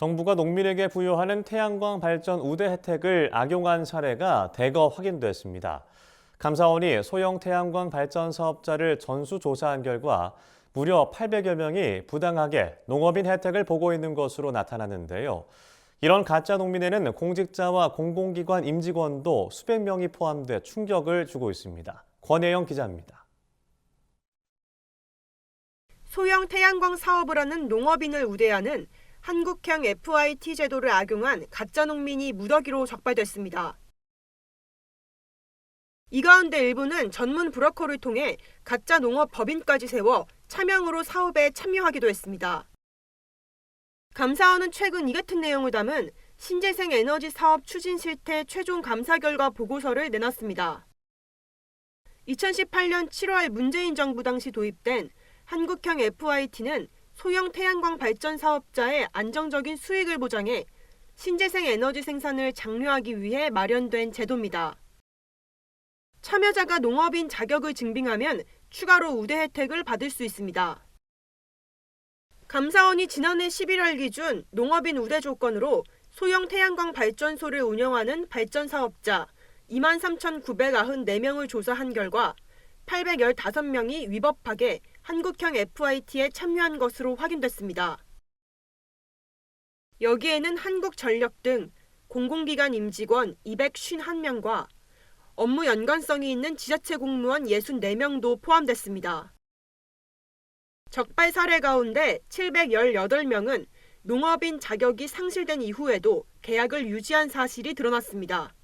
정부가 농민에게 부여하는 태양광 발전 우대 혜택을 악용한 사례가 대거 확인됐습니다. 감사원이 소형 태양광 발전 사업자를 전수조사한 결과 무려 800여 명이 부당하게 농업인 혜택을 보고 있는 것으로 나타났는데요. 이런 가짜 농민에는 공직자와 공공기관 임직원도 수백 명이 포함돼 충격을 주고 있습니다. 권혜영 기자입니다. 소형 태양광 사업을 하는 농업인을 우대하는 한국형 FIT 제도를 악용한 가짜 농민이 무더기로 적발됐습니다. 이 가운데 일부는 전문 브로커를 통해 가짜 농업 법인까지 세워 차명으로 사업에 참여하기도 했습니다. 감사원은 최근 이 같은 내용을 담은 신재생 에너지 사업 추진 실태 최종 감사 결과 보고서를 내놨습니다. 2018년 7월 문재인 정부 당시 도입된 한국형 FIT는 소형 태양광 발전 사업자의 안정적인 수익을 보장해 신재생 에너지 생산을 장려하기 위해 마련된 제도입니다. 참여자가 농업인 자격을 증빙하면 추가로 우대 혜택을 받을 수 있습니다. 감사원이 지난해 11월 기준 농업인 우대 조건으로 소형 태양광 발전소를 운영하는 발전 사업자 23,994명을 조사한 결과 815명이 위법하게 한국형 FIT에 참여한 것으로 확인됐습니다. 여기에는 한국전력 등 공공기관 임직원 251명과 업무 연관성이 있는 지자체 공무원 64명도 포함됐습니다. 적발 사례 가운데 718명은 농업인 자격이 상실된 이후에도 계약을 유지한 사실이 드러났습니다.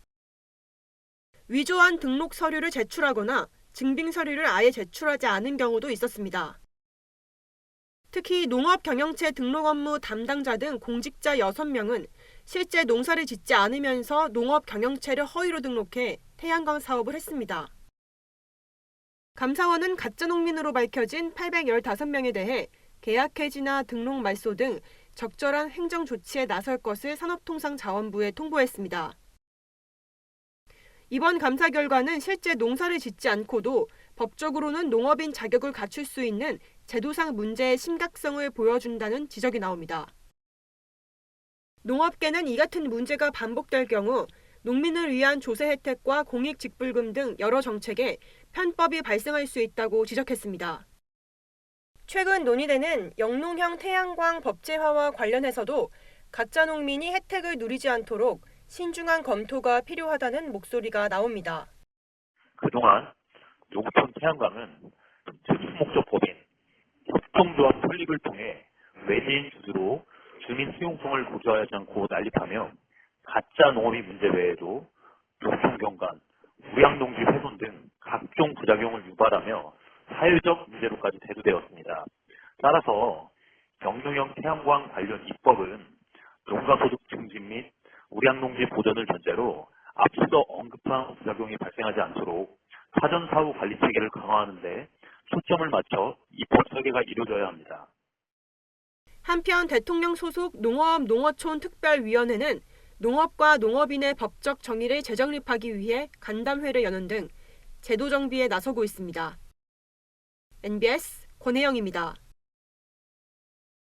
위조한 등록 서류를 제출하거나 증빙 서류를 아예 제출하지 않은 경우도 있었습니다. 특히 농업 경영체 등록 업무 담당자 등 공직자 6명은 실제 농사를 짓지 않으면서 농업 경영체를 허위로 등록해 태양광 사업을 했습니다. 감사원은 가짜 농민으로 밝혀진 815명에 대해 계약 해지나 등록 말소 등 적절한 행정 조치에 나설 것을 산업통상자원부에 통보했습니다. 이번 감사 결과는 실제 농사를 짓지 않고도 법적으로는 농업인 자격을 갖출 수 있는 제도상 문제의 심각성을 보여준다는 지적이 나옵니다. 농업계는 이 같은 문제가 반복될 경우 농민을 위한 조세 혜택과 공익 직불금 등 여러 정책에 편법이 발생할 수 있다고 지적했습니다. 최근 논의되는 영농형 태양광 법제화와 관련해서도 가짜 농민이 혜택을 누리지 않도록 신중한 검토가 필요하다는 목소리가 나옵니다. 그동안 농촌 태양광은 특수목적 법인 협동조합 설립을 통해 외지인 주주로 주민 수용성을 고려하지 않고 난립하며 가짜 농업인 문제 외에도 교통경관, 우량농지 훼손 등 각종 부작용을 유발하며 사회적 문제로까지 대두되었습니다. 따라서 영농형 태양광 관련 입법은 농가소득 우량농지 보전을 전제로 앞서 언급한 부작용이 발생하지 않도록 사전 사후 관리 체계를 강화하는 데 초점을 맞춰 입법 설계가 이루어져야 합니다. 한편 대통령 소속 농업 농어촌 특별위원회는 농업과 농업인의 법적 정의를 재정립하기 위해 간담회를 여는 등 제도 정비에 나서고 있습니다. NBS 권혜영입니다.